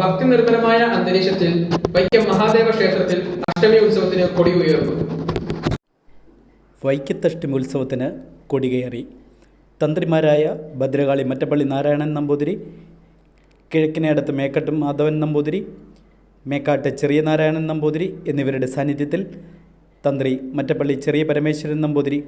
ഭക്തി നിർഭരമായ അന്തരീക്ഷത്തിൽ വൈക്കം മഹാദേവ ക്ഷേത്രത്തിൽ അഷ്ടമി ഉത്സവത്തിന് കൊടി ഉയർന്നു. വൈക്കത്തഷ്ടമി ഉത്സവത്തിന് കൊടികയറി. തന്ത്രിമാരായ ഭദ്രകാളി മറ്റപ്പള്ളി നാരായണൻ നമ്പൂതിരി കിഴക്കിനടുത്ത് മേക്കട്ടും മാധവൻ നമ്പൂതിരി മേക്കാട്ട് ചെറിയ നാരായണൻ നമ്പൂതിരി എന്നിവരുടെ സാന്നിധ്യത്തിൽ തന്ത്രി മറ്റപ്പള്ളി ചെറിയ പരമേശ്വരൻ നമ്പൂതിരി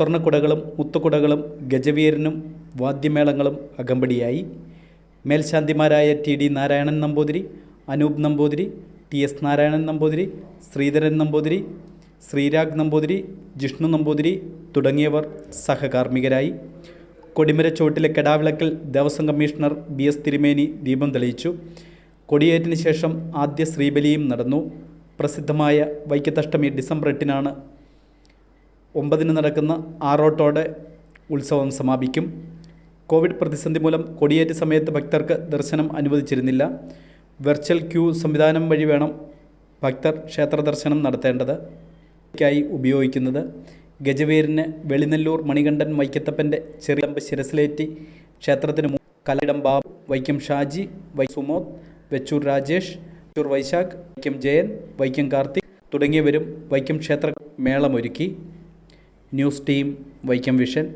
സ്വർണക്കുടകളും മുത്തുകുടകളും ഗജവീരനും വാദ്യമേളങ്ങളും അകമ്പടിയായി. മേൽശാന്തിമാരായ T D Narayanan Namboothiri Anoop Namboothiri T S Narayanan Namboothiri Sreedharan Namboothiri Sreerag Namboothiri Jishnu Namboothiri തുടങ്ങിയവർ സഹകാർമ്മികരായി. കൊടിമരച്ചുവട്ടിലെ കെടാവിളക്കൽ ദേവസ്വം കമ്മീഷണർ ബി എസ് തിരുമേനി ദീപം തെളിയിച്ചു. കൊടിയേറ്റിന് ശേഷം ആദ്യ ശ്രീബലിയും നടന്നു. പ്രസിദ്ധമായ വൈക്കത്തഷ്ടമി ഡിസംബർ എട്ടിനാണ് ഒമ്പതിന് നടക്കുന്ന ആറോട്ടോടെ ഉത്സവം സമാപിക്കും. കോവിഡ് പ്രതിസന്ധി മൂലം കൊടിയേറ്റ് സമയത്ത് ഭക്തർക്ക് ദർശനം അനുവദിച്ചിരുന്നില്ല. വെർച്വൽ ക്യൂ സംവിധാനം വഴി വേണം ഭക്തർ ക്ഷേത്ര ദർശനം നടത്തേണ്ടത്. ക്കായി ഉപയോഗിക്കുന്നത്. ഗജവീരന് വെളിനെല്ലൂർ മണികണ്ഠൻ വൈക്കത്തപ്പന്റെ ചെറിയമ്പ് ശിരസിലേറ്റി ക്ഷേത്രത്തിന് കലയിടം ബാബു വൈക്കം ഷാജി വൈ സുമോദ് വെച്ചൂർ രാജേഷ് വെച്ചൂർ വൈശാഖ് വൈക്കം ജയൻ വൈക്കം കാർത്തിക് തുടങ്ങിയവരും വൈക്കം ക്ഷേത്ര മേളമൊരുക്കി. News team Vaikom vision